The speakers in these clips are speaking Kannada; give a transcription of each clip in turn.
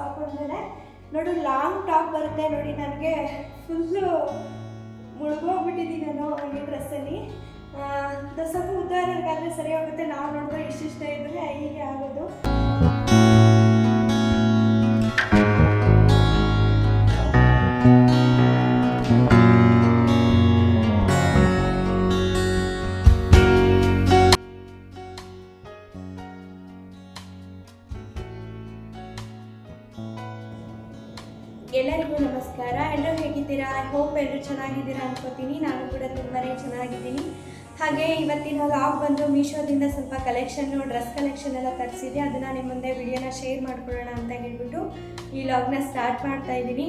ಹಾಕೊಂಡ್ಮೇಲೆ ನೋಡು ಲಾಂಗ್ ಟಾಪ್ ಬರುತ್ತೆ ನೋಡಿ, ನನಗೆ ಫುಲ್ಲು ಮುಳುಗೋಗ್ಬಿಟ್ಟಿದ್ದೀನಿ ನಾನು ಈ ಡ್ರೆಸ್ಸಲ್ಲಿ ಸ್ವಲ್ಪ ಉದ್ದ ಇರೋರ್ಗಾದ್ರೆ ಸರಿ ಹೋಗುತ್ತೆ. ನಾವು ನೋಡಿದ್ರೆ ಇಷ್ಟಿಷ್ಟ ಇದ್ರೆ ಹೀಗೆ ಆಗೋದು. ಅನ್ಕೋತೀನಿ ನಾನು ಕೂಡ ತುಂಬಾ ಚೆನ್ನಾಗಿದ್ದೀನಿ. ಹಾಗೆ ಇವತ್ತಿನ ಲಾಗ್ ಬಂದು ಮೀಶೋದಿಂದ ಸ್ವಲ್ಪ ಕಲೆಕ್ಷನ್ನು ಡ್ರೆಸ್ ಕಲೆಕ್ಷನ್ ಎಲ್ಲ ತರಿಸಿದೆ ಅದನ್ನು ನಿಮ್ಮ ಮುಂದೆ ವಿಡಿಯೋನ ಶೇರ್ ಮಾಡ್ಕೊಳ್ಳೋಣ ಅಂತ ಹೇಳ್ಬಿಟ್ಟು ಈ ಲಾಗ್ನ ಸ್ಟಾರ್ಟ್ ಮಾಡ್ತಾ ಇದ್ದೀನಿ.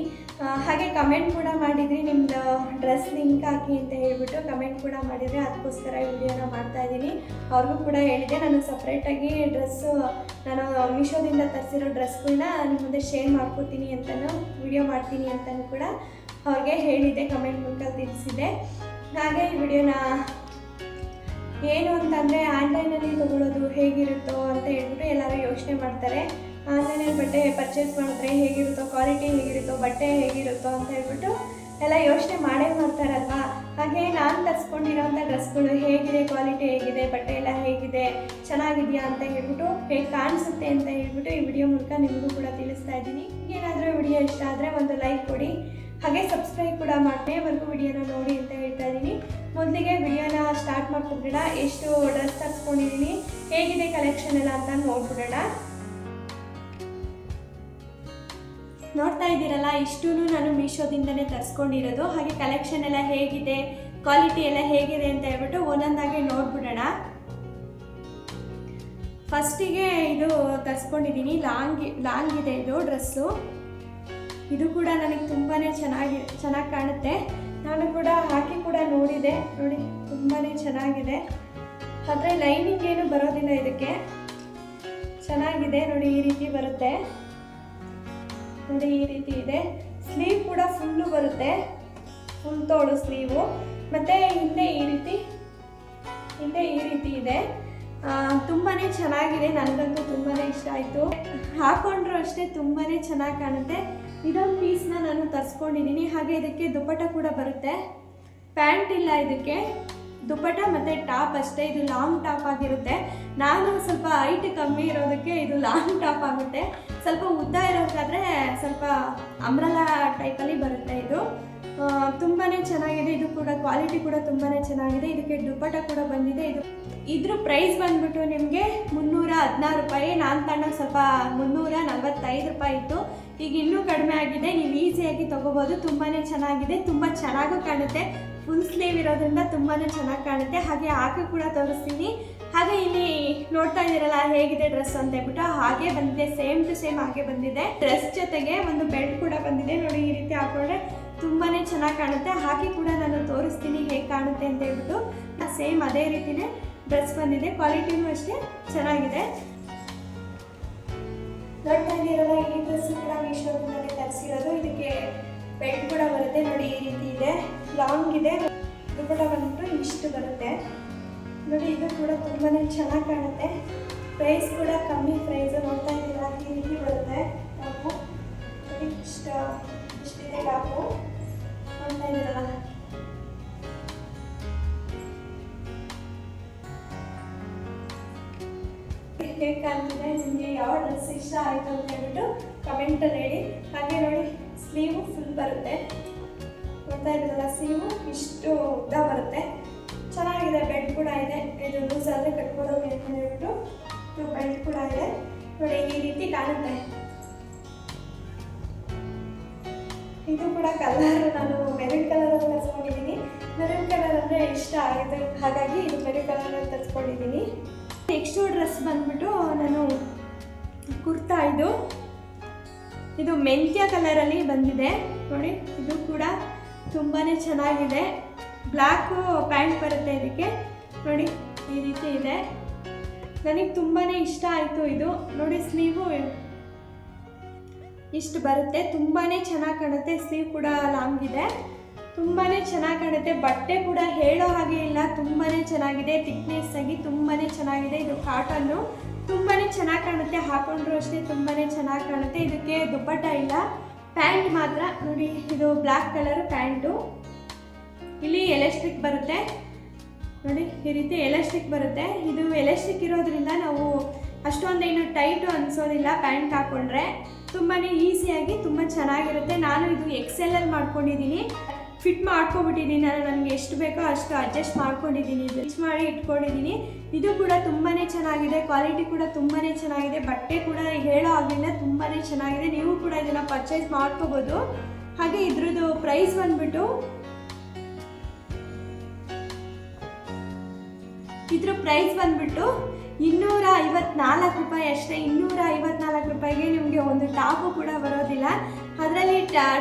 ಹಾಗೆ ಕಮೆಂಟ್ ಕೂಡ ಮಾಡಿದ್ರಿ ನಿಮ್ಮದು ಡ್ರೆಸ್ ಲಿಂಕ್ ಹಾಕಿ ಅಂತ ಹೇಳ್ಬಿಟ್ಟು ಕಮೆಂಟ್ ಕೂಡ ಮಾಡಿದರೆ. ಅದಕ್ಕೋಸ್ಕರ ಈ ವಿಡಿಯೋನ ಮಾಡ್ತಾ ಇದ್ದೀನಿ. ಅವ್ರಿಗೂ ಕೂಡ ಹೇಳಿದೆ ನಾನು ಸಪ್ರೇಟಾಗಿ ಡ್ರೆಸ್ಸು ನಾನು ಮೀಶೋದಿಂದ ತರಿಸಿರೋ ಡ್ರೆಸ್ಗಳನ್ನ ನಿಮ್ಮ ಮುಂದೆ ಶೇರ್ ಮಾಡ್ಕೋತೀನಿ ಅಂತಲೂ ವಿಡಿಯೋ ಮಾಡ್ತೀನಿ ಅಂತಲೂ ಕೂಡ ಅವ್ರಿಗೆ ಹೇಳಿದ್ದೆ ಕಮೆಂಟ್ ಮೂಲಕ ತಿಳಿಸಿದ್ದೆ. ಹಾಗೆ ಈ ವಿಡಿಯೋನ ಏನು ಅಂತಂದರೆ ಆನ್ಲೈನಲ್ಲಿ ತೊಗೊಳೋದು ಹೇಗಿರುತ್ತೋ ಅಂತ ಹೇಳ್ಬಿಟ್ಟು ಎಲ್ಲರೂ ಯೋಚನೆ ಮಾಡ್ತಾರೆ. ಆನ್ಲೈನಲ್ಲಿ ಬಟ್ಟೆ ಪರ್ಚೇಸ್ ಮಾಡಿದ್ರೆ ಹೇಗಿರುತ್ತೋ ಕ್ವಾಲಿಟಿ ಹೇಗಿರುತ್ತೋ, ಬಟ್ಟೆ ಹೇಗಿರುತ್ತೋ ಅಂತ ಹೇಳ್ಬಿಟ್ಟು ಎಲ್ಲ ಯೋಚನೆ ಮಾಡೇ ಮಾಡ್ತಾರಲ್ವಾ? ಹಾಗೆ ನಾನು ತರಿಸ್ಕೊಂಡಿರೋಂಥ ಡ್ರೆಸ್ಗಳು ಹೇಗಿದೆ ಕ್ವಾಲಿಟಿ ಹೇಗಿದೆ, ಬಟ್ಟೆ ಎಲ್ಲ ಹೇಗಿದೆ, ಚೆನ್ನಾಗಿದೆಯಾ ಅಂತ ಹೇಳ್ಬಿಟ್ಟು ಹೇಗೆ ಕಾಣಿಸುತ್ತೆ ಅಂತ ಹೇಳ್ಬಿಟ್ಟು ಈ ವಿಡಿಯೋ ಮೂಲಕ ನಿಮಗೂ ಕೂಡ ತಿಳಿಸ್ತಾ ಇದ್ದೀನಿ. ಏನಾದರೂ ವಿಡಿಯೋ ಇಷ್ಟ ಆದರೆ ಒಂದು ಲೈಕ್ ಕೊಡಿ. ಹಾಗೆ ಸಬ್ಸ್ಕ್ರೈಬ್ ಕೂಡ ಮಾಡ್ತೇನೆ ವರ್ಗು ವಿಡಿಯೋನ ನೋಡಿ ಅಂತ ಹೇಳ್ತಾ ಇದ್ದೀನಿ. ಮೊದಲಿಗೆ ವಿಡಿಯೋನ ಸ್ಟಾರ್ಟ್ ಮಾಡ್ಕೊಬಿಡೋಣ. ಎಷ್ಟು ಡ್ರೆಸ್ ತರಿಸ್ಕೊಂಡಿದ್ದೀನಿ ಹೇಗಿದೆ ಕಲೆಕ್ಷನ್ ಎಲ್ಲ ಅಂತ ನೋಡ್ಬಿಡೋಣ. ನೋಡ್ತಾ ಇದ್ದೀರಲ್ಲ ಇಷ್ಟೂ ನಾನು ಮೀಶೋದಿಂದನೇ ತರಿಸ್ಕೊಂಡಿರೋದು. ಹಾಗೆ ಕಲೆಕ್ಷನ್ ಎಲ್ಲ ಹೇಗಿದೆ ಕ್ವಾಲಿಟಿ ಎಲ್ಲ ಹೇಗಿದೆ ಅಂತ ಹೇಳ್ಬಿಟ್ಟು ಒಂದೊಂದಾಗಿ ನೋಡ್ಬಿಡೋಣ. ಫಸ್ಟಿಗೆ ಇದು ತರಿಸ್ಕೊಂಡಿದ್ದೀನಿ ಲಾಂಗ್ ಲಾಂಗ್ ಇದೆ ಇದು ಡ್ರೆಸ್ಸು ಇದು ಕೂಡ ನನಗೆ ತುಂಬಾ ಚೆನ್ನಾಗಿ ಚೆನ್ನಾಗಿ ಕಾಣುತ್ತೆ. ನಾನು ಕೂಡ ಹಾಕಿ ಕೂಡ ನೋಡಿದೆ. ನೋಡಿ ತುಂಬಾ ಚೆನ್ನಾಗಿದೆ. ಆದರೆ ಲೈನಿಂಗ್ ಏನು ಬರೋದಿಲ್ಲ ಇದಕ್ಕೆ. ಚೆನ್ನಾಗಿದೆ. ನೋಡಿ, ಈ ರೀತಿ ಬರುತ್ತೆ. ನೋಡಿ, ಈ ರೀತಿ ಇದೆ. ಸ್ಲೀವ್ ಕೂಡ ಫುಲ್ಲು ಬರುತ್ತೆ. ಫುಲ್ ತೋಳು ಸ್ಲೀವು. ಮತ್ತು ಹಿಂದೆ ಈ ರೀತಿ, ಹಿಂದೆ ಈ ರೀತಿ ಇದೆ. ತುಂಬಾ ಚೆನ್ನಾಗಿದೆ ನನಗಂತೂ ತುಂಬಾ ಇಷ್ಟ ಆಯಿತು. ಹಾಕೊಂಡ್ರು ಅಷ್ಟೇ ತುಂಬಾ ಚೆನ್ನಾಗಿ ಕಾಣುತ್ತೆ. ಇದೊಂದು ಪೀಸ್ನ ನಾನು ತರಿಸ್ಕೊಂಡಿದ್ದೀನಿ ಹಾಗೆ ಇದಕ್ಕೆ ದುಪ್ಪಟ ಕೂಡ ಬರುತ್ತೆ. ಪ್ಯಾಂಟ್ ಇಲ್ಲ ಇದಕ್ಕೆ. ದುಪ್ಪಟ ಮತ್ತು ಟಾಪ್ ಅಷ್ಟೇ, ಇದು ಲಾಂಗ್ ಟಾಪ್ ಆಗಿರುತ್ತೆ. ನಾನು ಸ್ವಲ್ಪ ಹೈಟ್ ಕಮ್ಮಿ ಇರೋದಕ್ಕೆ ಇದು ಲಾಂಗ್ ಟಾಪ್ ಆಗುತ್ತೆ. ಸ್ವಲ್ಪ ಉದ್ದ ಇರೋದಾದ್ರೆ ಸ್ವಲ್ಪ ಅಂಬ್ರಲಾ ಟೈಪಲ್ಲಿ ಬರುತ್ತೆ ಇದು. ತುಂಬಾ ಚೆನ್ನಾಗಿದೆ. ಇದು ಕೂಡ ಕ್ವಾಲಿಟಿ ಕೂಡ ತುಂಬಾ ಚೆನ್ನಾಗಿದೆ. ಇದಕ್ಕೆ ದುಪ್ಪಟ ಕೂಡ ಬಂದಿದೆ. ಇದು ಇದ್ರ ಪ್ರೈಸ್ ಬಂದ್ಬಿಟ್ಟು ನಿಮಗೆ ಮುನ್ನೂರ ಹದಿನಾರು ರೂಪಾಯಿ, ನಾನು ತಗೊಂಡಾಗ ಸ್ವಲ್ಪ ಮುನ್ನೂರ ನಲವತ್ತೈದು ರೂಪಾಯಿ ಇತ್ತು. ಈಗ ಇನ್ನೂ ಕಡಿಮೆ ಆಗಿದೆ. ನೀವು ಈಸಿಯಾಗಿ ತೊಗೋಬೋದು. ತುಂಬಾ ಚೆನ್ನಾಗಿದೆ. ತುಂಬ ಚೆನ್ನಾಗೂ ಕಾಣುತ್ತೆ. ಫುಲ್ ಸ್ಲೀವ್ ಇರೋದ್ರಿಂದ ತುಂಬಾ ಚೆನ್ನಾಗಿ ಕಾಣುತ್ತೆ. ಹಾಗೆ ಹಾಕಿ ಕೂಡ ತೋರಿಸ್ತೀನಿ. ಹಾಗೆ ಇಲ್ಲಿ ನೋಡ್ತಾ ಇದ್ದೀರಲ್ಲ, ಹೇಗಿದೆ ಡ್ರೆಸ್ ಅಂತ ಹೇಳ್ಬಿಟ್ಟು. ಹಾಗೆ ಬಂದಿದೆ, ಸೇಮ್ ಟು ಸೇಮ್ ಹಾಗೆ ಬಂದಿದೆ. ಡ್ರೆಸ್ ಜೊತೆಗೆ ಒಂದು ಬೆಲ್ಟ್ ಕೂಡ ಬಂದಿದೆ. ನೋಡಿ, ಈ ರೀತಿ ಹಾಕೊಂಡ್ರೆ ತುಂಬಾ ಚೆನ್ನಾಗಿ ಕಾಣುತ್ತೆ. ಹಾಕಿ ಕೂಡ ನಾನು ತೋರಿಸ್ತೀನಿ ಹೇಗೆ ಕಾಣುತ್ತೆ ಅಂತ ಹೇಳ್ಬಿಟ್ಟು. ಸೇಮ್ ಅದೇ ರೀತಿನೇ ಡ್ರೆಸ್ ಬಂದಿದೆ. ಕ್ವಾಲಿಟಿನೂ ಅಷ್ಟೇ ಚೆನ್ನಾಗಿದೆ. ನೋಡ್ತಾ ಇದ್ದೀರಲ್ಲ, ಈ ಡ್ರೆಸ್ ಕೂಡ ಮೀಶೋದಿಂದಲೇ ತರಿಸಿರೋದು. ಇದಕ್ಕೆ ಬೆಲ್ಟ್ ಕೂಡ ಬರುತ್ತೆ. ನೋಡಿ, ಈ ರೀತಿ ಇದೆ. ಲಾಂಗ್ ಇದೆ. ಕೂಡ ಬಂದ್ಬಿಟ್ಟು ಇಷ್ಟು ಬರುತ್ತೆ. ನೋಡಿ, ಇದು ಕೂಡ ತುಂಬಾ ಚೆನ್ನಾಗಿ ಕಾಣುತ್ತೆ. ಪ್ರೈಸ್ ಕೂಡ ಕಮ್ಮಿ ಪ್ರೈಸ್ ನೋಡ್ತಾ ಇದ್ದೀರಾ? ಈ ರೀತಿ ಬರುತ್ತೆ. ಟಾಪು. ಇಷ್ಟ, ಇಷ್ಟಿದೆ ಟಾಪು. ನೋಡ್ತಾ ಇದ್ದೀರಲ್ಲ ಹೇಗೆ ಕಾಣ್ತಿದೆ ನಿಮಗೆ ಯಾವ ಡ್ರೆಸ್ ಇಷ್ಟ ಆಯಿತು ಅಂತ ಹೇಳ್ಬಿಟ್ಟು ಕಮೆಂಟಲ್ಲಿ ಹೇಳಿ. ಹಾಗೆ ನೋಡಿ ಸ್ಲೀವು ಫುಲ್ ಬರುತ್ತೆ. ನೋಡ್ತಾ ಇದ್ರಲ್ಲ ಸೀಮು ಇಷ್ಟು ಉದ್ದ ಬರುತ್ತೆ. ಚೆನ್ನಾಗಿದೆ ಬೆಡ್ ಕೂಡ ಇದೆ. ಇದು ಲೂಸ್ ಆದರೆ ಕಟ್ಕೊಳ್ಳೋದು ಅಂತ ಹೇಳ್ಬಿಟ್ಟು ಬೆಲ್ಟ್ ಕೂಡ ಇದೆ. ನೋಡಿ, ಈ ರೀತಿ ಕಾಣುತ್ತೆ. ಇದು ಕೂಡ ಕಲರ್ ನಾನು ಮೆರಿನ್ ಕಲರ್ ಅಲ್ಲಿ ತರಿಸ್ಕೊಂಡಿದ್ದೀನಿ. ಮೆರೂನ್ ಕಲರ್ ಅಂದರೆ ಇಷ್ಟ ಆಗಿದೆ. ಹಾಗಾಗಿ ಇದು ಮೆರಿನ್ ಕಲರ್ ಅಲ್ಲಿ ತರಿಸ್ಕೊಂಡಿದ್ದೀನಿ. ನೆಕ್ಸ್ಟ್ ಡ್ರೆಸ್ ಬಂದ್ಬಿಟ್ಟು ನಾನು ಕುರ್ತಾ ಇದು. ಇದು ಮೆಂತ್ಯ ಕಲರಲ್ಲಿ ಬಂದಿದೆ. ನೋಡಿ, ಇದು ಕೂಡ ತುಂಬಾ ಚೆನ್ನಾಗಿದೆ. ಬ್ಲ್ಯಾಕು ಪ್ಯಾಂಟ್ ಬರುತ್ತೆ ಇದಕ್ಕೆ. ನೋಡಿ, ಈ ರೀತಿ ಇದೆ. ನನಗೆ ತುಂಬಾ ಇಷ್ಟ ಆಯಿತು ಇದು. ನೋಡಿ ಸ್ಲೀವು ಇಷ್ಟು ಬರುತ್ತೆ. ತುಂಬಾ ಚೆನ್ನಾಗಿ ಕಾಣುತ್ತೆ. ಸ್ಲೀವ್ ಕೂಡ ಲಾಂಗ್ ಇದೆ. ತುಂಬಾ ಚೆನ್ನಾಗಿ ಕಾಣುತ್ತೆ. ಬಟ್ಟೆ ಕೂಡ ಹೇಳೋ ಹಾಗೆ ಇಲ್ಲ. ತುಂಬಾ ಚೆನ್ನಾಗಿದೆ. ಥಿಕ್ನೆಸ್ ಆಗಿ ತುಂಬಾ ಚೆನ್ನಾಗಿದೆ ಇದು ಕಾಟನ್ನು ತುಂಬಾ ಚೆನ್ನಾಗಿ ಕಾಣುತ್ತೆ. ಹಾಕೊಂಡ್ರು ಅಷ್ಟೇ ತುಂಬಾ ಚೆನ್ನಾಗಿ ಕಾಣುತ್ತೆ. ಇದಕ್ಕೆ ದುಪ್ಪಟ್ಟ ಇಲ್ಲ. ಪ್ಯಾಂಟ್ ಮಾತ್ರ, ನೋಡಿ, ಇದು ಬ್ಲ್ಯಾಕ್ ಕಲರ್ ಪ್ಯಾಂಟು. ಇಲ್ಲಿ ಎಲೆಕ್ಟ್ರಿಕ್ ಬರುತ್ತೆ. ನೋಡಿ, ಈ ರೀತಿ ಎಲಾಸ್ಟಿಕ್ ಬರುತ್ತೆ. ಇದು ಎಲಾಸ್ಟಿಕ್ ಇರೋದ್ರಿಂದ ನಾವು ಅಷ್ಟೊಂದೇನು ಟೈಟು ಅನಿಸೋದಿಲ್ಲ ಪ್ಯಾಂಟ್ ಹಾಕ್ಕೊಂಡ್ರೆ ತುಂಬಾ ಈಸಿಯಾಗಿ ತುಂಬ ಚೆನ್ನಾಗಿರುತ್ತೆ. ನಾನು ಇದು ಎಕ್ಸೆಲ್ ಅಲ್ಲಿ ಮಾಡ್ಕೊಂಡಿದ್ದೀನಿ. ಫಿಟ್ ಮಾಡ್ಕೊಬಿಟ್ಟಿದ್ದೀನಿ ನಾನು ನನಗೆ ಎಷ್ಟು ಬೇಕೋ ಅಷ್ಟು ಅಡ್ಜಸ್ಟ್ ಮಾಡ್ಕೊಂಡಿದ್ದೀನಿ ಇದು ಮಾಡಿ ಇಟ್ಕೊಂಡಿದ್ದೀನಿ ಇದು ಕೂಡ ತುಂಬಾ ಚೆನ್ನಾಗಿದೆ. ಕ್ವಾಲಿಟಿ ಕೂಡ ತುಂಬಾ ಚೆನ್ನಾಗಿದೆ. ಬಟ್ಟೆ ಕೂಡ ಹೇಳೋ ಆಗಿಲ್ಲ ತುಂಬಾ ಚೆನ್ನಾಗಿದೆ. ನೀವು ಕೂಡ ಇದನ್ನು ಪರ್ಚೇಸ್ ಮಾಡ್ಕೋಬೋದು. ಹಾಗೆ ಇದ್ರದ್ದು ಪ್ರೈಸ್ ಬಂದ್ಬಿಟ್ಟು ಇದ್ರ ಪ್ರೈಸ್ ಬಂದ್ಬಿಟ್ಟು ಇನ್ನೂರ ಐವತ್ನಾಲ್ಕು ರೂಪಾಯಿ ಅಷ್ಟೇ. ಇನ್ನೂರ ಐವತ್ನಾಲ್ಕು ರೂಪಾಯಿಗೆ ನಿಮಗೆ ಒಂದು ಟಾಪು ಕೂಡ ಬರೋದಿಲ್ಲ. ಅದರಲ್ಲಿ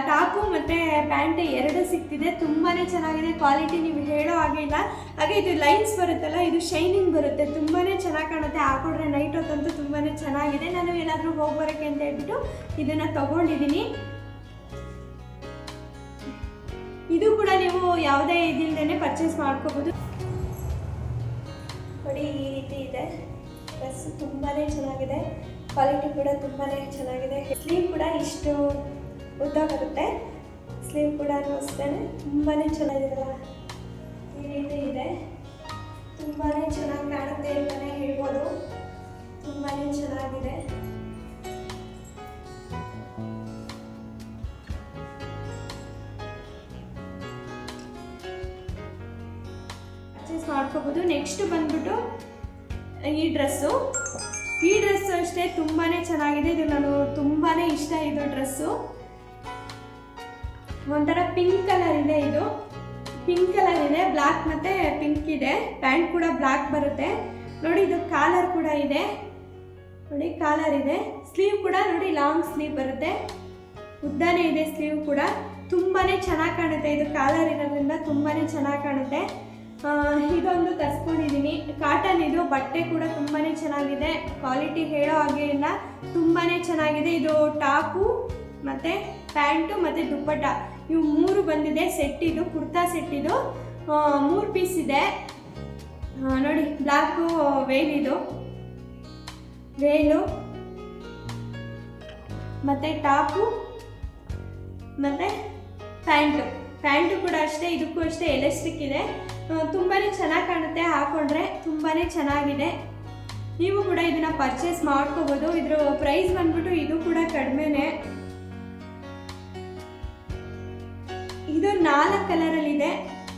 ಟಾಪು ಮತ್ತು ಪ್ಯಾಂಟ್ ಎರಡು ಸಿಕ್ತಿದೆ. ತುಂಬಾ ಚೆನ್ನಾಗಿದೆ. ಕ್ವಾಲಿಟಿ ನೀವು ಹೇಳೋ ಹಾಗೆ ಇಲ್ಲ. ಹಾಗೆ ಇದು ಲೈನ್ಸ್ ಬರುತ್ತಲ್ಲ, ಇದು ಶೈನಿಂಗ್ ಬರುತ್ತೆ. ತುಂಬಾ ಚೆನ್ನಾಗಿ ಕಾಣುತ್ತೆ. ಹಾಕೊಂಡ್ರೆ ನೈಟ್ ಹೊತ್ತಂತೂ ತುಂಬಾ ಚೆನ್ನಾಗಿದೆ. ನಾನು ಏನಾದರೂ ಹೋಗಿ ಬರೋಕ್ಕೆ ಅಂತ ಹೇಳ್ಬಿಟ್ಟು ಇದನ್ನು ತೊಗೊಂಡಿದ್ದೀನಿ. ಇದು ಕೂಡ ನೀವು ಯಾವುದೇ ಇದಿಲ್ಲದೇ ಪರ್ಚೇಸ್ ಮಾಡ್ಕೋಬೋದು. ನೋಡಿ, ಈ ರೀತಿ ಇದೆ. ಡ್ರೆಸ್ ತುಂಬಾ ಚೆನ್ನಾಗಿದೆ. ಕ್ವಾಲಿಟಿ ಕೂಡ ತುಂಬಾ ಚೆನ್ನಾಗಿದೆ. ಸ್ಲೀವ್ ಕೂಡ ಇಷ್ಟು ಉದ್ದ ಬರುತ್ತೆ ಸ್ಲೀವ್ ಕೂಡ ಅಷ್ಟೇ ತುಂಬಾ ಚೆನ್ನಾಗಿದೆಲ್ಲ ಈ ರೀತಿ ಇದೆ. ತುಂಬಾ ಚೆನ್ನಾಗಿ ಕಾಣುತ್ತೆ ಅಂತಲೇ ಹೇಳ್ಬೋದು. ತುಂಬಾ ಚೆನ್ನಾಗಿದೆ. ಪರ್ಚೇಸ್ ಮಾಡ್ಕೋಬೋದು. ನೆಕ್ಸ್ಟ್ ಬಂದ್ಬಿಟ್ಟು ಈ ಡ್ರೆಸ್ಸು ಈ ಡ್ರೆಸ್ಸು ಅಷ್ಟೇ ತುಂಬಾ ಚೆನ್ನಾಗಿದೆ. ಇದು ನಾನು ತುಂಬಾ ಇಷ್ಟ ಇದು ಡ್ರೆಸ್ಸು ಒಂಥರ ಪಿಂಕ್ ಕಲರ್ ಇದೆ ಇದು. ಪಿಂಕ್ ಕಲರ್ ಇದೆ ಬ್ಲ್ಯಾಕ್ ಮತ್ತು ಪಿಂಕ್ ಇದೆ. ಪ್ಯಾಂಟ್ ಕೂಡ ಬ್ಲ್ಯಾಕ್ ಬರುತ್ತೆ. ನೋಡಿ, ಇದು ಕಾಲರ್ ಕೂಡ ಇದೆ. ನೋಡಿ ಕಾಲರ್ ಇದೆ. ಸ್ಲೀವ್ ಕೂಡ, ನೋಡಿ ಲಾಂಗ್ ಸ್ಲೀವ್ ಬರುತ್ತೆ. ಉದ್ದಾನೇ ಇದೆ ಸ್ಲೀವ್ ಕೂಡ. ತುಂಬಾ ಚೆನ್ನಾಗಿ ಕಾಣುತ್ತೆ ಇದು ಕಾಲರ್ ಇರೋದ್ರಿಂದ ತುಂಬಾ ಚೆನ್ನಾಗಿ ಕಾಣುತ್ತೆ. ಇದೊಂದು ತರಿಸ್ಕೊಂಡಿದ್ದೀನಿ ಕಾಟನ್ ಇದು, ಬಟ್ಟೆ ಕೂಡ ತುಂಬಾ ಚೆನ್ನಾಗಿದೆ. ಕ್ವಾಲಿಟಿ ಹೇಳೋ ಹಾಗೆ ಇಲ್ಲ. ತುಂಬಾ ಚೆನ್ನಾಗಿದೆ. ಇದು ಟಾಪು, ಮತ್ತು ಪ್ಯಾಂಟು, ಮತ್ತು ದುಪ್ಪಟ್ಟ. ಇವು ಮೂರು ಬಂದಿದೆ ಸೆಟ್ ಇದು ಕುರ್ತಾ ಸೆಟ್ ಇದು ಮೂರು ಪೀಸ್ ಇದೆ. ನೋಡಿ ಬ್ಲ್ಯಾಕು ವೇಲ್ ಇದು. ವೇಲು ಮತ್ತು ಟಾಪು ಮತ್ತು ಪ್ಯಾಂಟು ಪ್ಯಾಂಟು ಕೂಡ ಅಷ್ಟೇ, ಇದಕ್ಕೂ ಅಷ್ಟೇ ಎಲೆಸ್ಟಿಕ್ ಇದೆ. ತುಂಬಾ ಚೆನ್ನಾಗಿ ಕಾಣುತ್ತೆ ಹಾಕೊಂಡ್ರೆ ತುಂಬಾ ಚೆನ್ನಾಗಿದೆ. ನೀವು ಕೂಡ ಇದನ್ನ ಪರ್ಚೇಸ್ ಮಾಡ್ಕೋಬೋದು. ಇದ್ರ ಪ್ರೈಸ್ ಬಂದ್ಬಿಟ್ಟು ಇದು ಕೂಡ ಕಡಿಮೆನೆ. ಇದು ನಾಲ್ಕು ಕಲರಲ್ಲಿದೆ.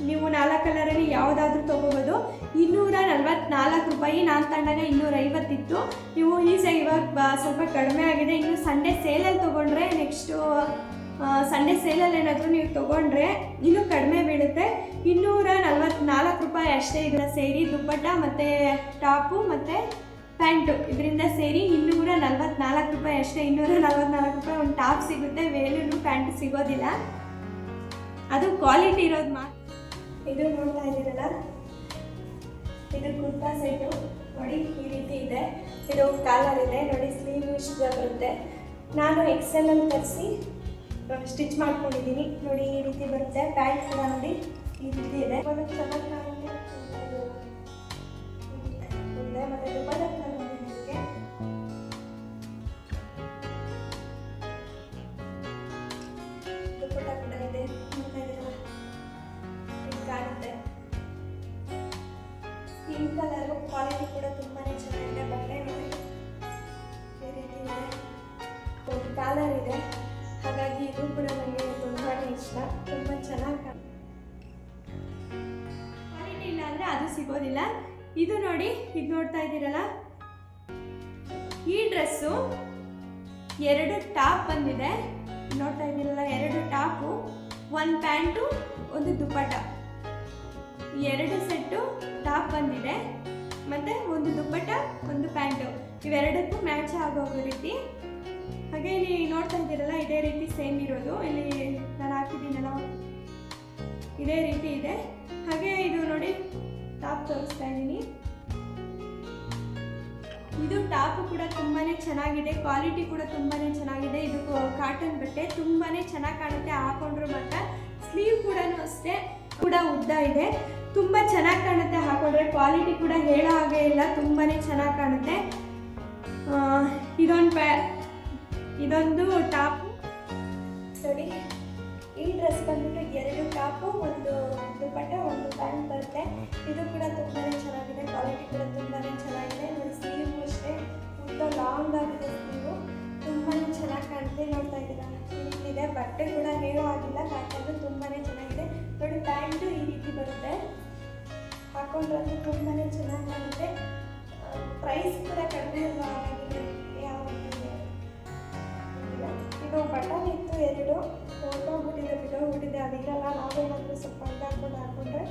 ನೀವು ನಾಲ್ಕು ಕಲರಲ್ಲಿ ಯಾವುದಾದ್ರೂ ತೊಗೋಬೋದು. ಇನ್ನೂರ ನಲ್ವತ್ನಾಲ್ಕು ರೂಪಾಯಿ ನಾನು ತಗೊಂಡಾಗ ಇನ್ನೂರ ಐವತ್ತಿತ್ತು ನೀವು ಈಸಿಯಾಗಿ ಇವಾಗ ಸ್ವಲ್ಪ ಕಡಿಮೆ ಆಗಿದೆ. ಇನ್ನು ಸಂಡೇ ಸೇಲಲ್ಲಿ ತೊಗೊಂಡ್ರೆ ನೆಕ್ಸ್ಟು ಸಂಡೇ ಸೇಲಲ್ಲಿ ಏನಾದರೂ ನೀವು ತೊಗೊಂಡ್ರೆ ಇನ್ನೂ ಕಡಿಮೆ ಬೀಳುತ್ತೆ. ಇನ್ನೂರ ನಲ್ವತ್ನಾಲ್ಕು ರೂಪಾಯಿ ಅಷ್ಟೇ ಇದರ ಸೇರಿ ದುಪ್ಪಟ್ಟ ಮತ್ತು ಟಾಪು ಮತ್ತು ಪ್ಯಾಂಟು ಇದರಿಂದ ಸೇರಿ ಇನ್ನೂರ ನಲ್ವತ್ನಾಲ್ಕು ರೂಪಾಯಿ ಅಷ್ಟೇ. ಇನ್ನೂರ ನಲ್ವತ್ನಾಲ್ಕು ರೂಪಾಯಿ ಒಂದು ಟಾಪ್ ಸಿಗುತ್ತೆ. ವೇಲೂ ಪ್ಯಾಂಟ್ ಸಿಗೋದಿಲ್ಲ. ಅದು ಕ್ವಾಲಿಟಿ ಇರೋದು ಮಾ ಇದು ನೋಡ್ತಾ ಇದ್ದೀರಲ್ಲ? ಇದು ಕುರ್ತಾ ಸೆಟ್ಟು. ನೋಡಿ, ಈ ರೀತಿ ಇದೆ. ಇದು ಕಾಲರ್ ಇದೆ. ನೋಡಿ ಸ್ಲೀವ್ ಇಷ್ಟು ಬರುತ್ತೆ. ನಾನು ಎಕ್ಸೆಲ್ ಅಲ್ಲಿ ತರಿಸಿ ಸ್ಟಿಚ್ ಮಾಡ್ಕೊಂಡಿದ್ದೀನಿ. ನೋಡಿ, ಈ ರೀತಿ ಬರುತ್ತೆ. ಪ್ಯಾಂಟ್ ಕೂಡ ನೋಡಿ, ಈ ರೀತಿ ಇದೆ. ಮತ್ತೆ ದುಪ್ಪಟ್ಟ ಸ್ಕಿನ್ ಕಲರು ಕ್ವಾಲಿಟಿ ಕೂಡ ತುಂಬಾ ಚೆನ್ನಾಗಿದೆ. ಬಟ್ಟೆ ಈ ಇದೆ. ಒಂದು ಕಾಲರ್ ಇದೆ. ಹಾಗಾಗಿ ಇದು ಕೂಡ ನನಗೆ ತುಂಬಾ ಇಷ್ಟ. ತುಂಬ ಚೆನ್ನಾಗಿ ಕ್ವಾಲಿಟಿ ಇಲ್ಲ ಅಂದರೆ ಅದು ಸಿಗೋದಿಲ್ಲ. ಇದು ನೋಡಿ, ಇದು ನೋಡ್ತಾ ಇದ್ದೀರಲ್ಲ? ಈ ಡ್ರೆಸ್ಸು ಎರಡು ಟಾಪ್ ಬಂದಿದೆ. ನೋಡ್ತಾ ಇದ್ದೀರಲ್ಲ, ಎರಡು ಟಾಪು ಒಂದು ಪ್ಯಾಂಟು ಒಂದು ದುಪ್ಪಟ್ಟ ಎರಡು ಸೆಟ್ಟು ಟಾಪ್ ಬಂದಿದೆ. ಮತ್ತು ಒಂದು ದುಪ್ಪಟ್ಟ, ಒಂದು ಪ್ಯಾಂಟು. ಇವೆರಡಕ್ಕೂ ಮ್ಯಾಚ್ ಆಗೋ ರೀತಿ. ಹಾಗೆ ಇಲ್ಲಿ ನೋಡ್ತಾ ಇದ್ದೀರಲ್ಲ, ಇದೇ ರೀತಿ ಸೇಮ್ ಇರೋದು. ಇಲ್ಲಿ ನಾನು ಹಾಕಿದ್ದೀನಲ್ಲ. ಇದೇ ರೀತಿ ಇದೆ. ಹಾಗೆ ಇದು ನೋಡಿ, ಟಾಪ್ ತೋರಿಸ್ತಾ ಇದ್ದೀನಿ. ಇದು ಟಾಪ್ ಕೂಡ ತುಂಬಾ ಚೆನ್ನಾಗಿದೆ. ಕ್ವಾಲಿಟಿ ಕೂಡ ತುಂಬಾ ಚೆನ್ನಾಗಿದೆ. ಇದು ಕಾಟನ್ ಬಟ್ಟೆ ತುಂಬಾ ಚೆನ್ನಾಗಿ ಕಾಣುತ್ತೆ. ಹಾಕೊಂಡ್ರು ಮಾತ್ರ. ಸ್ಲೀವ್ ಕೂಡ ಅಷ್ಟೇ ಕೂಡ ಉದ್ದ ಇದೆ. ತುಂಬ ಚೆನ್ನಾಗಿ ಕಾಣುತ್ತೆ. ಹಾಕೊಂಡ್ರೆ ಕ್ವಾಲಿಟಿ ಕೂಡ ಹೇಳೋ ಹಾಗೆ ಇಲ್ಲ. ತುಂಬಾ ಚೆನ್ನಾಗಿ ಕಾಣುತ್ತೆ. ಇದೊಂದು ಪ್ಯಾ ಇದೊಂದು ಟಾಪ್. ನೋಡಿ, ಈ ಡ್ರೆಸ್ ಬಂದ್ಬಿಟ್ಟು ಎರಡು ಟಾಪು, ಒಂದು ದುಪ್ಪಟ್ಟ, ಒಂದು ಪ್ಯಾಂಟ್ ಬರುತ್ತೆ. ಇದು ಕೂಡ ಹಾಕೊಂಡ್ರೆ ತುಂಬಾ ಚೆನ್ನಾಗಿ ಕಾಣುತ್ತೆ ಪ್ರೈಸ್ ಕೂಡ ಕಡಿಮೆ ಆಗಿದೆ ಯಾವ ಇದೆ. ಬಟನ್ ಇತ್ತು ಎರಡು. ಹೊರಟೋಗ್ಬಿಟ್ಟಿದೆ ಬಿಟ್ಟೋಗ್ಬಿಟ್ಟಿದೆ ಅದಿರಲ್ಲ ನಾವೇನಾದರೂ ಸ್ವಲ್ಪ ಹಾಕೊಂಡು ಹಾಕೊಂಡ್ರೆ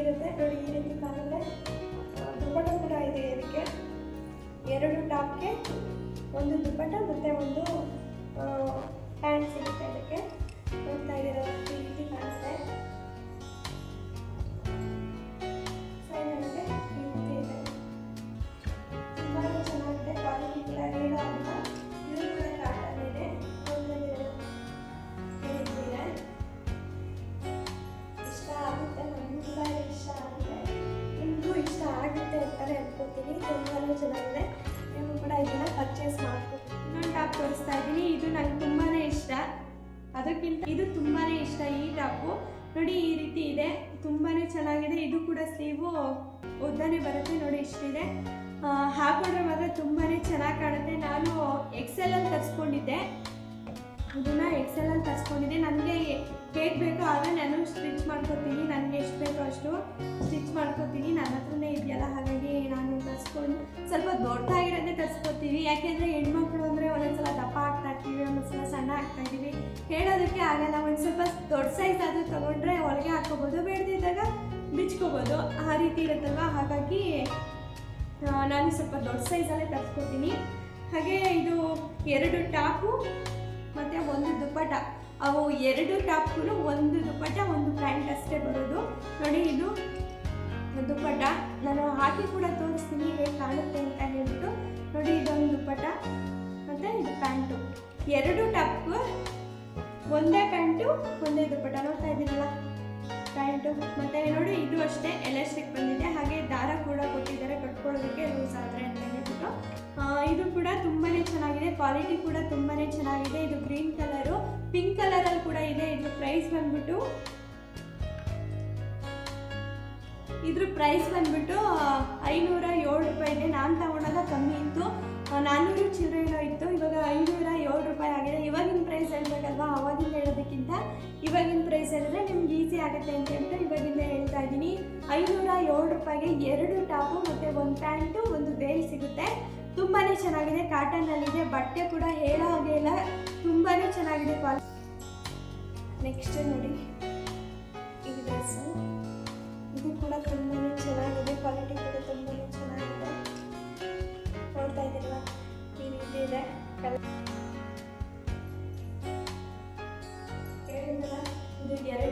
ಇರುತ್ತೆ. ನೋಡಿ, ಈ ರೀತಿ ಕಾಣುತ್ತೆ ದುಪ್ಪಟ ಕೂಡ ಇದೆ ಇದಕ್ಕೆ. ಎರಡು ಟಾಪ್ಗೆ ಒಂದು ದುಪ್ಪಟ ಮತ್ತು ಒಂದು ಪ್ಯಾಂಟ್ಸ್ ಬರುತ್ತೆ ನೋಡಿ ಇಷ್ಟಿದೆ. ಹಾಕೊಂಡ್ರೆ ಮಾತ್ರ ತುಂಬಾ ಚೆನ್ನಾಗಿ ಕಾಣುತ್ತೆ. ನಾನು ಎಕ್ಸೆಲ್ ಅಲ್ಲಿ ತರಿಸ್ಕೊಂಡಿದ್ದೆ. ಎಕ್ಸೆಲ್ ಅಲ್ಲಿ ತರಿಸ್ಕೊಂಡಿದ್ದೆ. ನನಗೆ ಹೇಗೆ ಬೇಕೋ ಆಗ ನಾನು ಸ್ಟಿಚ್ ಮಾಡ್ಕೊತೀನಿ. ನನಗೆ ಎಷ್ಟು ಬೇಕೋ ಅಷ್ಟು ಸ್ಟಿಚ್ ಮಾಡ್ಕೊತೀನಿ. ನನ್ನ ಹತ್ರನೇ ಇದೆಯಲ್ಲ, ಹಾಗಾಗಿ ನಾನು ತರಿಸ್ಕೊಂಡು ಸ್ವಲ್ಪ ದೊಡ್ಡದಾಗಿರೋದೇ ತರಿಸ್ಕೊತೀವಿ ಯಾಕೆಂದರೆ ಹೆಣ್ಮಕ್ಳು ಅಂದರೆ ಒಂದೊಂದ್ಸಲ ದಪ್ಪ ಆಗ್ತಾ ಇರ್ತೀವಿ, ಒಂದೊಂದ್ಸಲ ಸಣ್ಣ ಆಗ್ತಾ ಇದ್ದೀವಿ ಹೇಳೋದಕ್ಕೆ ಆಗಲ್ಲ. ಒಂದು ಸ್ವಲ್ಪ ದೊಡ್ಡ ಸೈಜ್ ಆದರೂ ತೊಗೊಂಡ್ರೆ ಒಳಗೆ ಹಾಕ್ಕೋಬೋದು. ಬೇಡದಿದ್ದಾಗ ಬಿಚ್ಕೋಬೋದು ಆ ರೀತಿ ಇರುತ್ತಲ್ವ? ಹಾಗಾಗಿ ನಾನು ಸ್ವಲ್ಪ ದೊಡ್ಡ ಸೈಜಲ್ಲೇ ತರಿಸ್ಕೊತೀನಿ. ಹಾಗೆ ಇದು ಎರಡು ಟಾಪು, ಮತ್ತು ಒಂದು ದುಪ್ಪಟ ಅವು ಎರಡು ಟಾಪ್ಗಳು ಒಂದು ದುಪ್ಪಟ ಒಂದು ಪ್ಯಾಂಟ್ ಅಷ್ಟೇ ಬರೋದು. ನೋಡಿ, ಇದು ದುಪ್ಪಟ ನಾನು ಹಾಕಿ ಕೂಡ ತೋರಿಸ್ತೀನಿ, ಹೇಗೆ ಕಾಣುತ್ತೆ ಅಂತ ಹೇಳ್ಬಿಟ್ಟು. ನೋಡಿ, ಇದೊಂದು ದುಪ್ಪಟ ಮತ್ತು ಇದು ಪ್ಯಾಂಟು. ಎರಡು ಟಾಪ್ ಒಂದೇ ಪ್ಯಾಂಟು, ಒಂದೇ ದುಪ್ಪಟ ನೋಡ್ತಾ ಇದ್ದೀರಲ್ಲ? ಪ್ಯಾಂಟು ಮತ್ತೆ ನೋಡಿ, ಇದು ಅಷ್ಟೇ ಎಲಾಸ್ಟಿಕ್ ಬಂದಿದೆ. ಹಾಗೆ ದಾರ ಕೂಡ ಕೊಟ್ಟಿದ್ದಾರೆ. ಕಟ್ಕೊಳ್ಳೋದಕ್ಕೆ ಲೂಸ್ ಆದರೆ ಅಂತ ಹೇಳ್ಬಿಟ್ಟು. ಇದು ಕೂಡ ತುಂಬಾ ಚೆನ್ನಾಗಿದೆ. ಕ್ವಾಲಿಟಿ ಕೂಡ ತುಂಬಾ ಚೆನ್ನಾಗಿದೆ. ಇದು ಗ್ರೀನ್ ಕಲರು ಪಿಂಕ್ ಕಲರಲ್ಲಿ ಕೂಡ ಇದೆ. ಇದು ಪ್ರೈಸ್ ಬಂದ್ಬಿಟ್ಟು ಇದ್ರ ಪ್ರೈಸ್ ಬಂದ್ಬಿಟ್ಟು ಐನೂರ ಏಳು ರೂಪಾಯಿ ಆಗುತ್ತೆ ಅಂತ ಹೇಳ್ಬಿಟ್ಟು ಇವಾಗಿಂದ ಹೇಳ್ತಾ ಇದ್ದೀನಿ. ಐನೂರ ಏಳು ರೂಪಾಯಿಗೆ ಎರಡು ಟಾಪು ಮತ್ತು ಒಂದು ಪ್ಯಾಂಟು, ಒಂದು ವೇಲ್ ಸಿಗುತ್ತೆ. ತುಂಬಾ ಚೆನ್ನಾಗಿದೆ. ಕಾಟನ್ನಲ್ಲಿದೆ ಬಟ್ಟೆ ಕೂಡ ಹೇಳೋ ಹಾಗೆ ಇಲ್ಲ. ತುಂಬಾ ಚೆನ್ನಾಗಿದೆ ಕ್ವಾಲಿಟಿ ನೆಕ್ಸ್ಟ್ ನೋಡಿ. ಈ ಡ್ರೆಸ್ಸು ಇದು ಕೂಡ ತುಂಬಾ ಚೆನ್ನಾಗಿದೆ. ಕ್ವಾಲಿಟಿ ಕೂಡ ತುಂಬಾ ಚೆನ್ನಾಗಿದೆ. ನೋಡ್ತಾ ಇದ್ದೀರಲ್ಲ ಈ ರೀತಿ ಇದು ಎರಡು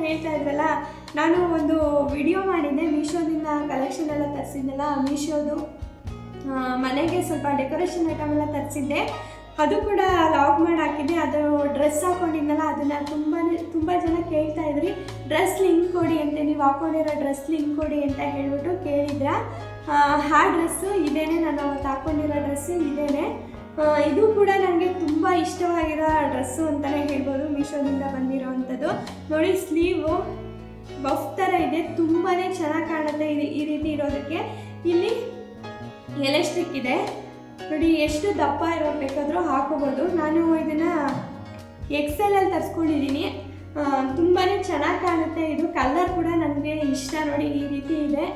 ಕೇಳ್ತಾ ಇದ್ರಲ್ಲ ನಾನು ಒಂದು ವಿಡಿಯೋ ಮಾಡಿದ್ದೆ ಮೀಶೋದಿಂದ ಕಲೆಕ್ಷನ್ ಎಲ್ಲ ತರಿಸಿದ್ದೆಲ್ಲ ಮೀಶೋದು. ಮನೆಗೆ ಸ್ವಲ್ಪ ಡೆಕೋರೇಷನ್ ಐಟಮ್ ಎಲ್ಲ ತರಿಸಿದ್ದೆ. ಅದು ಕೂಡ ಲಾಗ್ ಮಾಡಿ ಹಾಕಿದ್ದೆ ಅದು ಡ್ರೆಸ್ ಹಾಕೊಂಡಿದ್ನಲ್ಲ ಅದನ್ನು ತುಂಬಾ ತುಂಬ ಜನ ಕೇಳ್ತಾ ಇದ್ರಿ. ಡ್ರೆಸ್ ಲಿಂಕ್ ಕೊಡಿ ಅಂತ ನೀವು ಹಾಕೊಂಡಿರೋ ಡ್ರೆಸ್ ಲಿಂಕ್ ಕೊಡಿ ಅಂತ ಹೇಳ್ಬಿಟ್ಟು ಕೇಳಿದ್ರ. ಆ, ಡ್ರೆಸ್ಸು ಇದೇನೆ ನಾನು ಅವತ್ತು ಹಾಕೊಂಡಿರೋ ಡ್ರೆಸ್ಸು ಇದೇನೆ. ಇದು ಕೂಡ ನನಗೆ ತುಂಬ ಇಷ್ಟವಾಗಿರೋ ಡ್ರೆಸ್ಸು ಅಂತಲೇ ಹೇಳ್ಬೋದು ಮೀಶೋದಿಂದ ಬಂದಿರೋವಂಥದ್ದು. ನೋಡಿ, ಸ್ಲೀವು ಬಫ್ ಥರ ಇದೆ. ತುಂಬಾ ಚೆನ್ನಾಗಿ ಕಾಣುತ್ತೆ ಇದು ಈ ರೀತಿ ಇರೋದಕ್ಕೆ. ಇಲ್ಲಿ ಎಲೆಸ್ಟಿಕ್ ಇದೆ. ನೋಡಿ, ಎಷ್ಟು ದಪ್ಪ ಇರೋ ಬೇಕಾದರೂ ಹಾಕೋಬೋದು. ನಾನು ಇದನ್ನು ಎಕ್ಸೆಲಲ್ಲಿ ತರಿಸ್ಕೊಂಡಿದ್ದೀನಿ. ತುಂಬಾ ಚೆನ್ನಾಗಿ ಕಾಣುತ್ತೆ. ಇದು ಕಲರ್ ಕೂಡ ನನಗೆ ಇಷ್ಟ. ನೋಡಿ, ಈ ರೀತಿ ಇದೆ.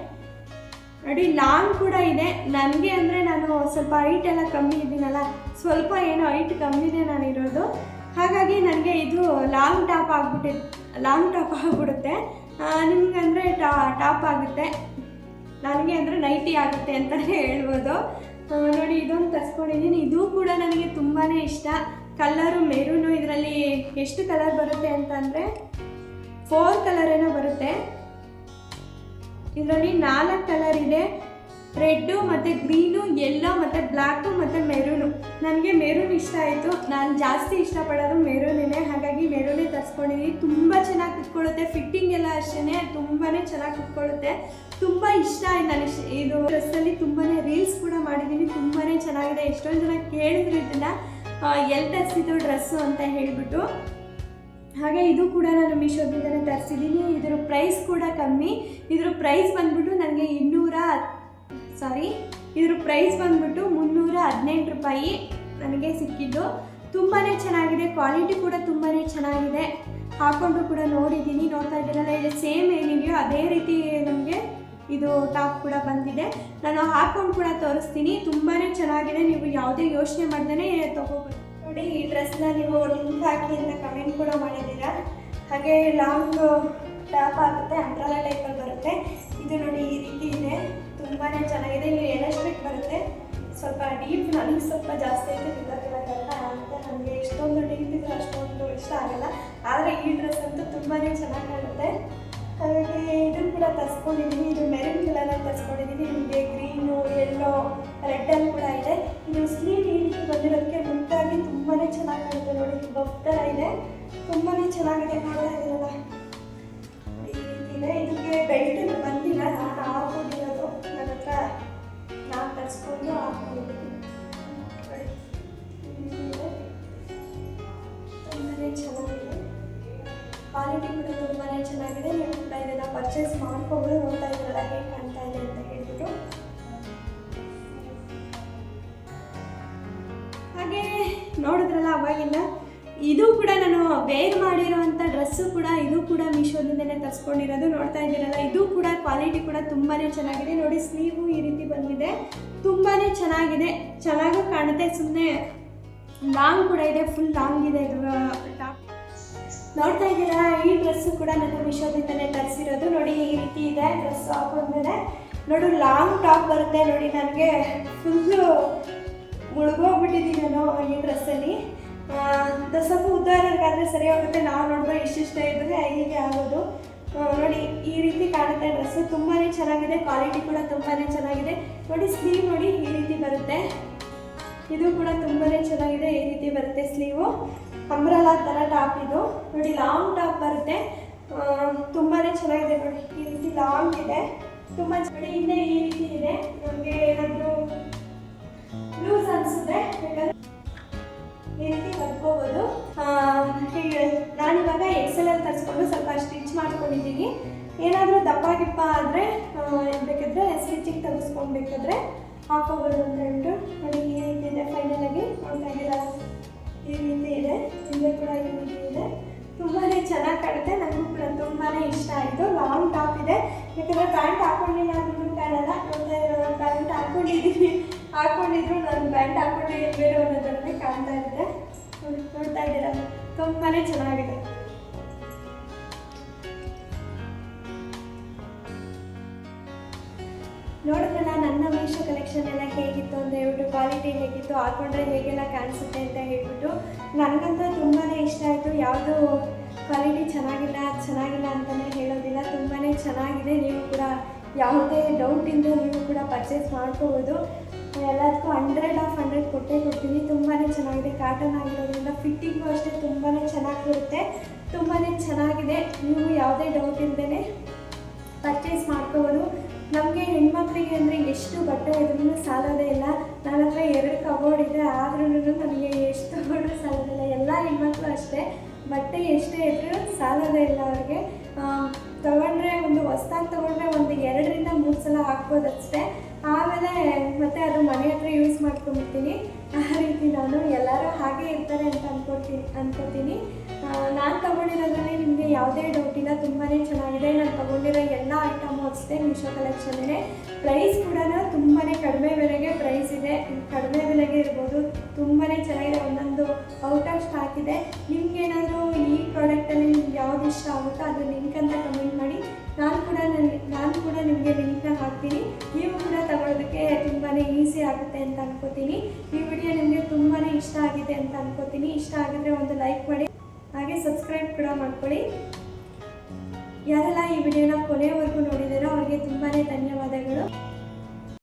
ನೋಡಿ ಲಾಂಗ್ ಕೂಡ ಇದೆ. ನನಗೆ ಅಂದರೆ ನಾನು ಸ್ವಲ್ಪ ಹೈಟ್ ಎಲ್ಲ ಕಮ್ಮಿ ಇದ್ದೀನಲ್ಲ, ಸ್ವಲ್ಪ ಏನೋ ಹೈಟ್ ಕಮ್ಮಿನೇ ನಾನು ಇರೋದು. ಹಾಗಾಗಿ ನನಗೆ ಇದು ಲಾಂಗ್ ಟಾಪ್ ಆಗ್ಬಿಟ್ಟಿ ಲಾಂಗ್ ಟಾಪ್ ಆಗಿಬಿಡುತ್ತೆ. ನಿಮ್ಗೆ ಅಂದರೆ ಟಾ, ಟಾಪ್ ಆಗುತ್ತೆ. ನನಗೆ ಅಂದರೆ ನೈಟಿ ಆಗುತ್ತೆ ಅಂತಲೇ ಹೇಳ್ಬೋದು. ನೋಡಿ, ಇದೊಂದು ತರಿಸ್ಕೊಂಡಿದ್ದೀನಿ. ಇದು ಕೂಡ ನನಗೆ ತುಂಬಾ ಇಷ್ಟ. ಕಲರು ಮೆರೂನು ಇದರಲ್ಲಿ ಎಷ್ಟು ಕಲರ್ ಬರುತ್ತೆ ಅಂತಂದರೆ ಫೋರ್ ಕಲರ್ ಏನೋ ಬರುತ್ತೆ. ಇದರಲ್ಲಿ ನಾಲ್ಕು ಕಲರ್ ಇದೆ. ರೆಡ್ಡು ಮತ್ತು ಗ್ರೀನು ಎಲ್ಲೋ ಮತ್ತು ಬ್ಲ್ಯಾಕು ಮತ್ತು ಮೆರೂನು ನನಗೆ ಮೆರೂನ್ ಇಷ್ಟ ಆಯಿತು. ನಾನು ಜಾಸ್ತಿ ಇಷ್ಟಪಡೋದು ಮೆರೂನೇ ಹಾಗಾಗಿ ಮೆರೂನೇ ತರಿಸ್ಕೊಂಡಿದ್ದೀನಿ ತುಂಬ ಚೆನ್ನಾಗಿ ಕುತ್ಕೊಳ್ಳುತ್ತೆ. ಫಿಟ್ಟಿಂಗ್ ಎಲ್ಲ ಅಷ್ಟೇ ತುಂಬಾ ಚೆನ್ನಾಗಿ ಕುತ್ಕೊಳ್ಳುತ್ತೆ. ತುಂಬ ಇಷ್ಟ ಆಯ್ತು ನಾನು ಇದು ಡ್ರೆಸ್ಸಲ್ಲಿ ತುಂಬಾ ರೀಲ್ಸ್ ಕೂಡ ಮಾಡಿದ್ದೀನಿ ತುಂಬಾ ಚೆನ್ನಾಗಿದೆ. ಎಷ್ಟೊಂದು ಜನ ಕೇಳಿದ್ರು ಇದನ್ನು. ಎಲ್ಲಿ ತರಿಸಿದ್ದು ಡ್ರೆಸ್ಸು ಅಂತ ಹೇಳಿಬಿಟ್ಟು. ಹಾಗೆ ಇದು ಕೂಡ ನಾನು ಮೀಶೋದಿಂದಲೇ ತರಿಸಿದ್ದೀನಿ. ಇದರ ಪ್ರೈಸ್ ಕೂಡ ಕಮ್ಮಿ. ಇದ್ರ ಪ್ರೈಸ್ ಬಂದ್ಬಿಟ್ಟು ನನಗೆ ಇನ್ನೂರ ಸಾರಿ ಇದ್ರ ಪ್ರೈಸ್ ಬಂದ್ಬಿಟ್ಟು ಮುನ್ನೂರ ಹದಿನೆಂಟು ರೂಪಾಯಿ ನನಗೆ ಸಿಕ್ಕಿದ್ದು. ತುಂಬಾ ಚೆನ್ನಾಗಿದೆ. ಕ್ವಾಲಿಟಿ ಕೂಡ ತುಂಬಾ ಚೆನ್ನಾಗಿದೆ. ಹಾಕೊಂಡು ಕೂಡ ನೋಡಿದ್ದೀನಿ. ನೋಡ್ತಾ ಇದ್ದೀರಲ್ಲ, ಇದು ಸೇಮ್ ಏನಿದೆಯೋ ಅದೇ ರೀತಿ ನಮಗೆ ಇದು ಟಾಪ್ ಕೂಡ ಬಂದಿದೆ. ನಾನು ಹಾಕೊಂಡು ಕೂಡ ತೋರಿಸ್ತೀನಿ. ತುಂಬಾ ಚೆನ್ನಾಗಿದೆ. ನೀವು ಯಾವುದೇ ಯೋಚನೆ ಮಾಡ್ದೇ ತೊಗೋಬೋದು ನೋಡಿ ಈ ಡ್ರೆಸ್ನ ನೀವು ಲಿಂಕ್ ಹಾಕಿ ಅಂತ ಕಮೆಂಟ್ ಕೂಡ ಮಾಡಿದ್ದೀರಾ. ಹಾಗೆ ಲಾಂಗ್ ಟಾಪ್ ಆಗುತ್ತೆ ಅಂಡ್ರಲ ಟೈಪಲ್ಲಿ ಬರುತ್ತೆ. ಇದು ನೋಡಿ ಈ ರೀತಿ ಇದೆ. ತುಂಬಾ ಚೆನ್ನಾಗಿದೆ. ಇಲ್ಲಿ ಎಲಾಸ್ಟಿಕ್ ಬರುತ್ತೆ. ಸ್ವಲ್ಪ ಡೀಪ್ ನನಗೆ ಸ್ವಲ್ಪ ಜಾಸ್ತಿ ಐತೆ ಬಿದ್ದೋಗಿರೋದ್ರಿಂದ ಆಗುತ್ತೆ ನನಗೆ ಎಷ್ಟೊಂದು ಡೀಪ್ ಇದ್ರೆ ಅಷ್ಟೊಂದು ಇಷ್ಟ ಆಗಲ್ಲ. ಆದರೆ ಈ ಡ್ರೆಸ್ ಅಂತೂ ತುಂಬಾ ಚೆನ್ನಾಗಿ ಕಾಣುತ್ತೆ. ಹಾಗಾಗಿ ಇದನ್ನು ಕೂಡ ತರಿಸ್ಕೊಂಡಿದ್ದೀನಿ ಇದು ಮೆರಿನ್ ಕಲರಲ್ಲಿ ತರಿಸ್ಕೊಂಡಿದ್ದೀನಿ ನಿಮಗೆ ಗ್ರೀನು ಎಲ್ಲೋ ರೆಡ್ಡಲ್ಲಿ ಕೂಡ ಇದೆ. ಇದು ಸ್ಲೀವ್ ರೀತಿ ಬಂದಿರೋದಕ್ಕೆ ತುಂಬಾ ಚೆನ್ನಾಗಿ ಕಾಣುತ್ತೆ ನೋಡಿ ಬಫ್ ಇದೆ. ತುಂಬಾ ಚೆನ್ನಾಗಿದೆ ನೋಡ್ತಾ ಇದ್ದೀರಲ್ಲ ಇದಕ್ಕೆ ಬೆಲ್ಟ್ ಬಂದಿಲ್ಲ, ನಾನು ಹಾಕೊಂಡಿರೋದು. ನನ್ನ ಹತ್ರ ನಾನು ತರಿಸ್ಕೊಂಡು ಹಾಕೊಂಡಿದ್ದೀನಿ. ತುಂಬಾ ಚೆನ್ನಾಗಿದೆ. ಕ್ವಾಲಿಟಿ ಕೂಡ ತುಂಬಾ ಚೆನ್ನಾಗಿದೆ. ನೀವು ಕೂಡ ಪರ್ಚೇಸ್ ಮಾಡ್ಕೊಂಡು ನೋಡ್ತಾ ಇದ್ದೀರಲ್ಲ, ಹೇಗೆ ನೋಡಿದ್ರಲ್ಲ ಅವಾಗಿಂದ ಇದು ಕೂಡ ನಾನು ವೇರ್ ಮಾಡಿರೋವಂಥ ಡ್ರೆಸ್ಸು ಕೂಡ ಇದು ಕೂಡ ಮೀಶೋದಿಂದಲೇ ತರಿಸ್ಕೊಂಡಿರೋದು. ನೋಡ್ತಾ ಇದ್ದೀರಲ್ಲ, ಇದು ಕೂಡ ಕ್ವಾಲಿಟಿ ಕೂಡ ತುಂಬಾ ಚೆನ್ನಾಗಿದೆ. ನೋಡಿ, ಸ್ಲೀವು ಈ ರೀತಿ ಬಂದಿದೆ. ತುಂಬಾ ಚೆನ್ನಾಗಿದೆ. ಚೆನ್ನಾಗೂ ಕಾಣುತ್ತೆ. ಸುಮ್ಮನೆ ಲಾಂಗ್ ಕೂಡ ಇದೆ. ಫುಲ್ ಲಾಂಗ್ ಇದೆ ಇದು ಟಾಪ್ ನೋಡ್ತಾ ಇದ್ದೀರಾ ಈ ಡ್ರೆಸ್ಸು ಕೂಡ ನಾನು ಮಿಶೋದಿಂದಲೇ ತರಿಸಿರೋದು. ನೋಡಿ, ಈ ರೀತಿ ಇದೆ ಡ್ರೆಸ್ ಹಾಕೊಂಡ್ಮೇಲೆ. ನೋಡು, ಲಾಂಗ್ ಟಾಪ್ ಬರುತ್ತೆ. ನೋಡಿ, ನನಗೆ ಫುಲ್ಲು ಮುಳುಗೋಗ್ಬಿಟ್ಟಿದ್ದೀನಿ ಈ ಡ್ರೆಸ್ಸಲ್ಲಿ ಸ್ವಲ್ಪ ಉದ್ದ ಇರೋರ್ಗಾದ್ರೆ ಸರಿ ಹೋಗುತ್ತೆ. ನಾವು ನೋಡಿದ್ರೆ ಇಷ್ಟಿಷ್ಟ ಇದ್ದರೆ ಹೀಗೆ ಆಗೋದು. ನೋಡಿ, ಈ ರೀತಿ ಕಾಣುತ್ತೆ ಡ್ರೆಸ್ಸು ತುಂಬಾ ಚೆನ್ನಾಗಿದೆ. ಕ್ವಾಲಿಟಿ ಕೂಡ ತುಂಬಾ ಚೆನ್ನಾಗಿದೆ. ನೋಡಿ ಸ್ಲೀವ್ ನೋಡಿ ಈ ರೀತಿ ಬರುತ್ತೆ. ಇದು ಕೂಡ ತುಂಬಾ ಚೆನ್ನಾಗಿದೆ. ಈ ರೀತಿ ಬರುತ್ತೆ ಸ್ಲೀವು ಅಂಬ್ರಲಾ ಥರ ಟಾಪ್ ಇದು. ನೋಡಿ ಲಾಂಗ್ ಟಾಪ್ ಬರುತ್ತೆ. ತುಂಬಾ ಚೆನ್ನಾಗಿದೆ ನೋಡಿ. ಈ ರೀತಿ ಲಾಂಗ್ ಇದೆ. ತುಂಬ ಹಿಂದೆ ಈ ರೀತಿ ಇದೆ. ನಮಗೆ ಏನಾದರೂ ಲೂಸ್ ಅನ್ಸುತ್ತೆ ಬೇಕಾದ್ರೆ ಈ ರೀತಿ ಕಟ್ಕೋಬೋದು ನಾನಿವಾಗ ಎಕ್ಸೆಲ್ ಅಲ್ಲಿ ತರಿಸ್ಕೊಂಡು ಸ್ವಲ್ಪ ಸ್ಟಿಚ್ ಮಾಡ್ಕೊಂಡಿದ್ದೀನಿ. ಏನಾದರೂ ದಪ್ಪ ಗಿಪ್ಪ ಆದರೆ ಬೇಕಾದ್ರೆ ಸ್ಟಿಚಿಂಗ್ ತರಿಸ್ಕೊಬೇಕಾದ್ರೆ ಹಾಕೋಬೋದು ಅಂತ ಹೇಳ್ಬಿಟ್ಟು ನೋಡಿ, ಈ ರೀತಿ ಇದೆ ಆಗಿ. ನೋಡ್ತಾ ಈ ರೀತಿ ಇದೆ. ಹಿಂದೆ ಕೂಡ ಈ ರೀತಿ ಇದೆ. ತುಂಬಾ ಚೆನ್ನಾಗಿ ಕಾಣುತ್ತೆ. ನನಗೂ ಕೂಡ ತುಂಬಾ ಇಷ್ಟ ಆಯಿತು. ಲಾಂಗ್ ಟಾಪ್ ಇದೆ. ಯಾಕಂದರೆ ಪ್ಯಾಂಟ್ ಹಾಕೊಂಡಿಲ್ಲ ಅಂದ್ರೂ ಕಾಣಲ್ಲ ನೋಡ್ತಾ ಪ್ಯಾಂಟ್ ಹಾಕೊಂಡಿದ್ದೀನಿ. ನಾನು ಪ್ಯಾಂಟ್ ಹಾಕೊಂಡು ಬೇರೆ ಅನ್ನೋದನ್ನೇ ಕಾಣ್ತಾ ಇದ್ದೆ ನೋಡ್ತಾ ಇದ್ದೀರಾ? ತುಂಬಾನೇ ಚೆನ್ನಾಗಿದೆ. ನೋಡಿದ್ರಲ್ಲ, ನನ್ನ ಮೀಶೋ ಕಲೆಕ್ಷನ್ ಎಲ್ಲ ಹೇಗಿತ್ತು ಅಂತ ಹೇಳ್ಬಿಟ್ಟು ಕ್ವಾಲಿಟಿ ಹೇಗಿತ್ತು ಹಾಕೊಂಡ್ರೆ ಹೇಗೆಲ್ಲ ಕಾಣಿಸುತ್ತೆ ಅಂತ ಹೇಳ್ಬಿಟ್ಟು ನನಗಂತೂ ತುಂಬಾ ಇಷ್ಟ ಆಯಿತು. ಯಾವುದು ಕ್ವಾಲಿಟಿ ಚೆನ್ನಾಗಿಲ್ಲ ಚೆನ್ನಾಗಿಲ್ಲ ಅಂತಲೇ ಹೇಳೋದಿಲ್ಲ. ತುಂಬಾ ಚೆನ್ನಾಗಿದೆ. ನೀವು ಕೂಡ ಯಾವುದೇ ಡೌಟ್ ಇಲ್ಲದೆ ನೀವು ಕೂಡ ಪರ್ಚೇಸ್ ಮಾಡ್ಕೋಬೋದು ಎಲ್ಲದಕ್ಕೂ ಹಂಡ್ರೆಡ್ ಆಫ್ ಹಂಡ್ರೆಡ್ ಕೊಟ್ಟೇ ಕೊಡ್ತೀನಿ. ತುಂಬಾ ಚೆನ್ನಾಗಿದೆ. ಕಾಟನ್ ಆಗಿರೋದ್ರಿಂದ ಫಿಟ್ಟಿಂಗು ಅಷ್ಟೇ ತುಂಬಾ ಚೆನ್ನಾಗಿರುತ್ತೆ. ತುಂಬಾ ಚೆನ್ನಾಗಿದೆ. ನೀವು ಯಾವುದೇ ಡೌಟ್ ಇಲ್ಲದೇ ಪರ್ಚೇಸ್ ಮಾಡ್ಕೋಬೋದು ನಮಗೆ ಹೆಣ್ಮಕ್ಳಿಗೆ ಅಂದರೆ ಎಷ್ಟು ಬಟ್ಟೆ ಇದ್ರೂ ಸಾಲೋದೇ ಇಲ್ಲ. ನನ್ನ ಹತ್ರ ಎರಡು ಕಬೋರ್ಡ್ ಇದೆ. ಆದ್ರೂ ನನಗೆ ಎಷ್ಟು ತಗೊಂಡ್ರು ಸಾಲೋದಿಲ್ಲ ಎಲ್ಲ ಹೆಣ್ಮಕ್ಳು ಅಷ್ಟೇ. ಬಟ್ಟೆ ಎಷ್ಟೇ ಇದ್ರೂ ಸಾಲೋದೇ ಇಲ್ಲ ಅವ್ರಿಗೆ. ತೊಗೊಂಡ್ರೆ ಒಂದು ಹೊಸ್ದಾಗಿ ತೊಗೊಂಡ್ರೆ ಒಂದು ಎರಡರಿಂದ ಮೂರು ಸಲ ಹಾಕ್ಬೋದು ಅಷ್ಟೇ ಆಮೇಲೆ ಮತ್ತೆ ಅದು ಮನೆ ಹತ್ರ ಯೂಸ್ ಮಾಡ್ಕೊಂಡ್ಬಿಡ್ತೀನಿ. ಆ ರೀತಿ ನಾನು ಎಲ್ಲರೂ ಹಾಗೆ ಇರ್ತಾರೆ ಅಂತ ಅನ್ಕೋತೀನಿ. ಅನ್ಕೋತೀನಿ ನಾನು ತಗೊಂಡಿರೋದ್ರಲ್ಲಿ ನಿಮಗೆ ಯಾವುದೇ ಡೌಟ್ ಇಲ್ಲ ತುಂಬಾ ಚೆನ್ನಾಗಿದೆ. ನಾನು ತೊಗೊಂಡಿರೋ ಎಲ್ಲ ಐಟಮು ಅಷ್ಟೇ ಮೀಶೋ ಕಲೆಕ್ಷನ್ನೇ ಪ್ರೈಸ್ ಕೂಡ ತುಂಬಾ ಕಡಿಮೆ ಬೆಲೆಗೆ ಪ್ರೈಸ್ ಇದೆ. ಕಡಿಮೆ ಬೆಲೆಗೆ ಇರ್ಬೋದು. ತುಂಬಾ ಚೆನ್ನಾಗಿದೆ. ಒಂದೊಂದು ಔಟ್ ಆಫ್ ಸ್ಟಾಕ್ ಇದೆ. ನಿಮ್ಗೇನಾದರೂ ಈ ಪ್ರಾಡಕ್ಟಲ್ಲಿ ನಿಮ್ಗೆ ಯಾವ್ದು ಇಷ್ಟ ಆಗುತ್ತೋ ಅದು ಲಿಂಕ್ ಅಂತ ಕಮೆಂಟ್ ಮಾಡಿ. ನಾನು ಕೂಡ ನನಗೆ ನಾನು ಕೂಡ ನಿಮಗೆ ಲಿಂಕ್ನ ಹಾಕ್ತೀನಿ. ನೀವು ಕೂಡ ತಗೊಳ್ಳೋದಕ್ಕೆ ತುಂಬಾ ಈಸಿ ಆಗುತ್ತೆ ಅಂತ ಅನ್ಕೋತೀನಿ. ಈ ವಿಡಿಯೋ ನಿಮಗೆ ತುಂಬಾ ಇಷ್ಟ ಆಗಿದೆ ಅಂತ ಅನ್ಕೋತೀನಿ. ಇಷ್ಟ ಆಗಿದ್ರೆ ಒಂದು ಲೈಕ್ ಮಾಡಿ. ಹಾಗೆ ಸಬ್ಸ್ಕ್ರೈಬ್ ಕೂಡ ಮಾಡ್ಕೊಳ್ಳಿ. ಯಾರೆಲ್ಲ ಈ ವಿಡಿಯೋನ ಕೊನೆಯವರೆಗೂ ನೋಡಿದಾರೋ ಅವ್ರಿಗೆ ತುಂಬಾ ಧನ್ಯವಾದಗಳು.